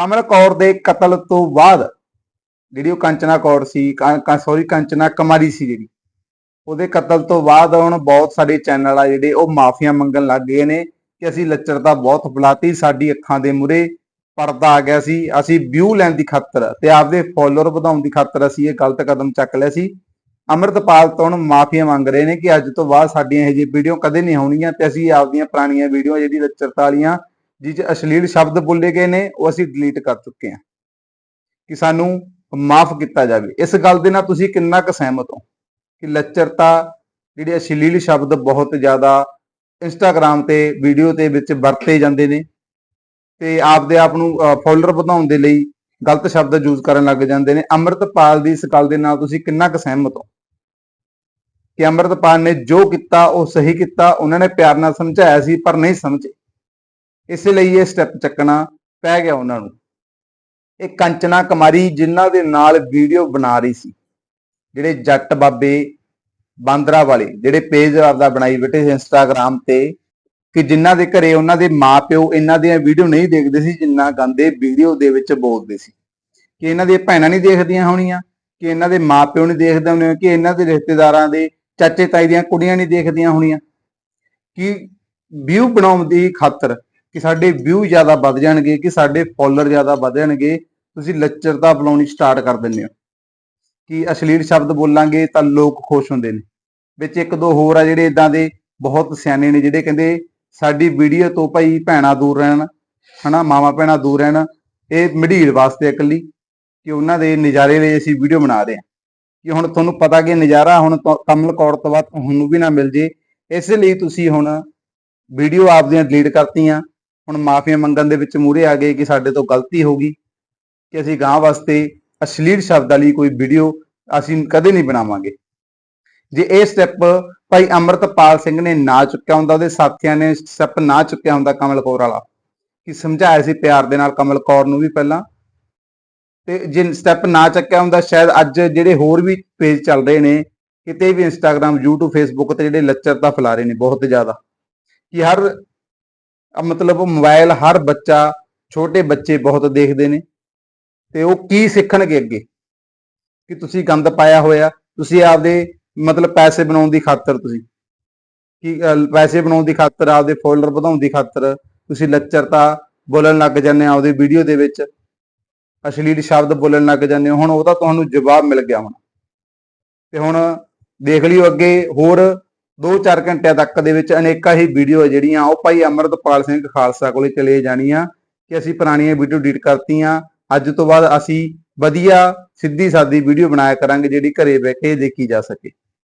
ਕਮਲ ਕੌਰ ਦੇ ਕਤਲ ਤੋਂ ਬਾਅਦ ਜਿਹੜੀ ਉਹ ਕੰਚਨਾ ਕੌਰ ਸੀ ਸੌਰੀ ਕੰਚਨਾ ਕੁਮਾਰੀ ਸੀ ਜਿਹੜੀ, ਉਹਦੇ ਕਤਲ ਤੋਂ ਬਾਅਦ ਹੁਣ ਬਹੁਤ ਸਾਰੇ ਚੈਨਲ ਆ ਜਿਹੜੇ ਉਹ ਮਾਫੀਆਂ ਮੰਗਣ ਲੱਗ ਗਏ ਨੇ ਕਿ ਅਸੀਂ ਲੱਚਰਤਾ ਬਹੁਤ ਬੁਲਾਤੀ ਸਾਡੀ ਅੱਖਾਂ ਦੇ ਮੂਰੇ ਪਰਦਾ ਆ ਗਿਆ ਸੀ, ਅਸੀਂ ਵਿਊ ਲੈਣ ਦੀ ਖਾਤਰ ਤੇ ਆਪਦੇ ਫੋਲੋਅਰ ਵਧਾਉਣ ਦੀ ਖਾਤਰ ਅਸੀਂ ਇਹ ਗਲਤ ਕਦਮ ਚੱਕ ਲਿਆ ਸੀ। ਅਮਰਤਪਾਲ ਤੋਂ ਹੁਣ ਮਾਫੀਆਂ ਮੰਗ ਰਹੇ ਨੇ ਕਿ ਅੱਜ ਤੋਂ ਬਾਅਦ ਸਾਡੀਆਂ ਇਹ ਜਿਹੀ ਵੀਡੀਓ ਕਦੇ ਨਹੀਂ ਹੋਣਗੀਆਂ ਤੇ ਅਸੀਂ ਆਪਦੀਆਂ ਪੁਰਾਣੀਆਂ ਵੀਡੀਓ ਜਿਹੜੀ ਲੱਚਰਤਾ ਵਾਲੀਆਂ ਜਿਹ 'ਚ ਅਸ਼ਲੀਲ ਸ਼ਬਦ ਬੋਲੇ ਗਏ ਨੇ, ਉਹ ਅਸੀਂ ਡਿਲੀਟ ਕਰ ਚੁੱਕੇ ਹਾਂ। ਕਿ ਸਾਨੂੰ ਮਾਫ ਕੀਤਾ ਜਾਵੇ। ਇਸ ਗੱਲ ਦੇ ਨਾਲ ਤੁਸੀਂ ਕਿੰਨਾ ਕੁ ਸਹਿਮਤ ਹੋ? ਕਿ ਲੱਚਰਤਾ, ਜਿਹੜੇ ਅਸ਼ਲੀਲ ਸ਼ਬਦ ਬਹੁਤ ਜ਼ਿਆਦਾ ਇੰਸਟਾਗ੍ਰam ਤੇ ਵੀਡੀਓ ਦੇ ਵਿੱਚ ਵਰਤੇ ਜਾਂਦੇ ਨੇ ਤੇ ਆਪਦੇ ਆਪ ਨੂੰ ਫੋਲੋਅਰ ਵਧਾਉਣ ਦੇ ਲਈ ਗਲਤ ਸ਼ਬਦ ਯੂਜ਼ ਕਰਨ ਲੱਗ ਜਾਂਦੇ ਨੇ। ਅੰਮ੍ਰਿਤਪਾਲ ਦੀ ਇਸ ਗੱਲ ਦੇ ਨਾਲ ਤੁਸੀਂ ਕਿੰਨਾ ਕੁ ਸਹਿਮਤ ਹੋ? ਕਿ ਅੰਮ੍ਰਿਤਪਾਲ ਨੇ ਜੋ ਕੀਤਾ, ਉਹ ਸਹੀ ਕੀਤਾ, ਉਹਨਾਂ ਨੇ ਪਿਆਰ ਨਾਲ ਸਮਝਾਇਆ ਸੀ, ਪਰ ਨਹੀਂ ਸਮਝੇ। ਇਸੇ ਲਈ ਇਹ ਸਟੈਪ ਚੱਕਣਾ ਪੈ ਗਿਆ ਉਹਨਾਂ ਨੂੰ। ਇਹ ਕੰਚਨਾ ਕੁਮਾਰੀ ਜਿਨ੍ਹਾਂ ਦੇ ਨਾਲ ਵੀਡੀਓ ਬਣਾ ਰਹੀ ਸੀ। ਜਿਹੜੇ ਜੱਟ ਬਾਬੇ ਬਾਂਦਰਾ ਵਾਲੇ, ਜਿਹੜੇ ਪੇਜ ਆਪਦਾ ਬਣਾਈ ਬੈਠੇ ਸੀ ਇੰਸਟਾਗ੍ਰam ਤੇ ਕਿ ਜਿਨ੍ਹਾਂ ਦੇ ਘਰੇ ਉਹਨਾਂ ਦੇ ਮਾਪਿਓ ਇਹਨਾਂ ਦੀਆਂ ਵੀਡੀਓ ਨਹੀਂ ਦੇਖਦੇ ਸੀ, ਜਿੰਨਾ ਗੰਦੇ ਵੀਡੀਓ ਦੇ ਵਿੱਚ ਬੋਲਦੇ ਸੀ। ਕਿ ਇਹਨਾਂ ਦੀਆਂ ਭੈਣਾਂ ਨਹੀਂ ਦੇਖਦੀਆਂ ਹੋਣੀਆਂ, ਕਿ ਇਹਨਾਂ ਦੇ ਮਾਪਿਓ ਨਹੀਂ ਦੇਖਦੇ ਹੋਣੇ ਕਿ ਇਹਨਾਂ ਦੇ ਰਿਸ਼ਤੇਦਾਰਾਂ ਦੇ ਚਾਚੇ ਤਾਈ ਦੀਆਂ ਕੁੜੀਆਂ ਨਹੀਂ ਦੇਖਦੀਆਂ ਹੋਣੀਆਂ। ਕਿ ਵਿਊ ਬਣਾਉਣ ਦੀ ਖਾਤਰ ਕਿ ਸਾਡੇ ਵਿਊ ਜ਼ਿਆਦਾ ਵੱਧ ਜਾਣਗੇ, ਕਿ ਸਾਡੇ ਫੋਲੋਅਰ ਜ਼ਿਆਦਾ ਵੱਧ ਜਾਣਗੇ, ਤੁਸੀਂ ਲੱਚਰਤਾ ਬੁਲਾਉਣੀ ਸਟਾਰਟ ਕਰ ਦਿੰਦੇ ਹੋ। ਕਿ ਅਸ਼ਲੀਲ ਸ਼ਬਦ ਬੋਲਾਂਗੇ ਤਾਂ ਲੋਕ ਖੁਸ਼ ਹੁੰਦੇ ਨੇ। ਵਿੱਚ ਇੱਕ ਦੋ ਹੋਰ ਆ ਜਿਹੜੇ ਇਦਾਂ ਦੇ ਬਹੁਤ ਸਿਆਣੇ ਨੇ, ਜਿਹੜੇ ਕਹਿੰਦੇ, ਸਾਡੀ ਵੀਡੀਓ ਤੋਂ ਭਾਈ ਭੈਣਾ ਦੂਰ ਰਹਿਣ, ਹਨਾ, ਮਾਵਾ ਭੈਣਾ ਦੂਰ ਰਹਿਣ। ਇਹ ਮਢੀਲ ਵਾਸਤੇ ਇਕੱਲੀ, ਕਿ ਉਹਨਾਂ ਦੇ ਨਜ਼ਾਰੇ ਲਈ ਅਸੀਂ ਵੀਡੀਓ ਬਣਾ ਰਹੇ ਹਾਂ। ਕਿ ਹੁਣ ਤੁਹਾਨੂੰ ਪਤਾ ਕਿ ਨਜ਼ਾਰਾ ਹੁਣ ਤੋਂ- ਕਮਲ ਕੌਰ ਤੋਂ ਬਾਅਦ ਤੁਹਾਨੂੰ ਵੀ ਨਾ ਮਿਲ ਜੇ। ਇਸ ਲਈ ਤੁਸੀਂ ਹੁਣ ਵੀਡੀਓ ਆਪਦੀਆਂ ਡਿਲੀਟ ਕਰਤੀਆਂ। ਹੁਣ ਮਾਫੀਆਂ ਮੰਗਣ ਦੇ ਵਿੱਚ ਮੂਰੇ ਆ ਗਏ ਕਿ ਸਾਡੇ ਤੋਂ ਗਲਤੀ ਹੋ ਗਈ, ਕਿ ਅਸੀਂ ਗਾਂ ਵਾਸਤੇ ਅਸ਼ਲੀਲ ਸ਼ਬਦਾਂ ਲਈ ਕੋਈ ਵੀਡੀਓ ਅਸੀਂ ਕਦੇ ਨਹੀਂ ਬਣਾਵਾਂਗੇ। ਜੇ ਇਹ ਸਟੈਪ ਭਾਈ ਅਮਰਤਪਾਲ ਸਿੰਘ ਨੇ ਨਾ ਚੁੱਕਿਆ ਹੁੰਦਾ, ਉਹਦੇ ਸਾਥੀਆਂ ਨੇ ਸਟੈਪ ਨਾ ਚੁੱਕਿਆ ਹੁੰਦਾ ਕਮਲ ਕੌਰ ਵਾਲਾ, ਕਿ ਸਮਝਾਇਆ ਸੀ ਪਿਆਰ ਦੇ ਨਾਲ ਕਮਲ ਕੌਰ ਨੂੰ ਵੀ ਪਹਿਲਾਂ, ਤੇ ਜੇ ਸਟੈਪ ਨਾ ਚੱਕਿਆ ਹੁੰਦਾ, ਸ਼ਾਇਦ ਅੱਜ ਜਿਹੜੇ ਹੋਰ ਵੀ ਪੇਜ ਚੱਲ ਰਹੇ ਨੇ, ਕਿਤੇ ਵੀ ਇੰਸਟਾਗ੍ਰam YouTube, Facebook ਤੇ ਜਿਹੜੇ ਲੱਚਰ ਤਾਂ ਫੈਲਾ ਰਹੇ ਨੇ ਬਹੁਤ ਜ਼ਿਆਦਾ, ਕਿ ਹਰ ਮਤਲਬ ਮੋਬਾਈਲ ਹਰ ਬੱਚਾ, ਛੋਟੇ ਬੱਚੇ ਬਹੁਤ ਦੇਖਦੇ ਨੇ। ਤੇ ਉਹ ਕੀ ਸਿੱਖਣਗੇ ਅੱਗੇ? ਕਿ ਤੁਸੀਂ ਗੰਦ ਪਾਇਆ ਹੋਇਆ, ਤੁਸੀਂ ਆਪਦੇ ਮਤਲਬ ਪੈਸੇ ਬਣਾਉਣ ਦੀ ਖਾਤਰ ਤੁਸੀਂ। ਕਿ ਪੈਸੇ ਬਣਾਉਣ ਦੀ ਖਾਤਰ, ਆਪਦੇ ਫੋਲੋਅਰ ਵਧਾਉਣ ਦੀ ਖਾਤਰ ਤੁਸੀਂ ਲੱਚਰਤਾ ਬੋਲਣ ਲੱਗ ਜਾਂਦੇ ਆ ਆਪਦੀ ਵੀਡੀਓ ਦੇ ਵਿੱਚ। ਅਸ਼ਲੀਲ ਸ਼ਬਦ ਬੋਲਣ ਲੱਗ ਜਾਂਦੇ ਹੋ। ਹੁਣ ਉਹਦਾ ਤੁਹਾਨੂੰ ਜਵਾਬ ਮਿਲ ਗਿਆ ਹੁਣ। ਤੇ ਹੁਣ ਦੇਖ ਲਿਓ ਅੱਗੇ ਹੋਰ 2-4 ਘੰਟਿਆਂ ਤੱਕ ਦੇ ਵਿੱਚ ਅਨੇਕਾਂ ਹੀ ਵੀਡੀਓ ਜਿਹੜੀਆਂ, ਉਹ ਭਾਈ ਅਮਰਤਪਾਲ ਸਿੰਘ ਖਾਲਸਾ ਕੋਲੇ ਚਲੇ ਜਾਣੀਆਂ ਕਿ ਅਸੀਂ ਪੁਰਾਣੀਆਂ ਵੀਡੀਓ ਡਿਲੀਟ ਕਰਤੀਆਂ। ਅੱਜ ਤੋਂ ਬਾਅਦ ਅਸੀਂ ਵਧੀਆ ਸਿੱਧੀ ਸਾਦੀ ਵੀਡੀਓ ਬਣਾਇਆ ਕਰਾਂਗੇ, ਜਿਹੜੀ ਘਰੇ ਬਹਿ ਕੇ ਦੇਖੀ ਜਾ ਸਕੇ।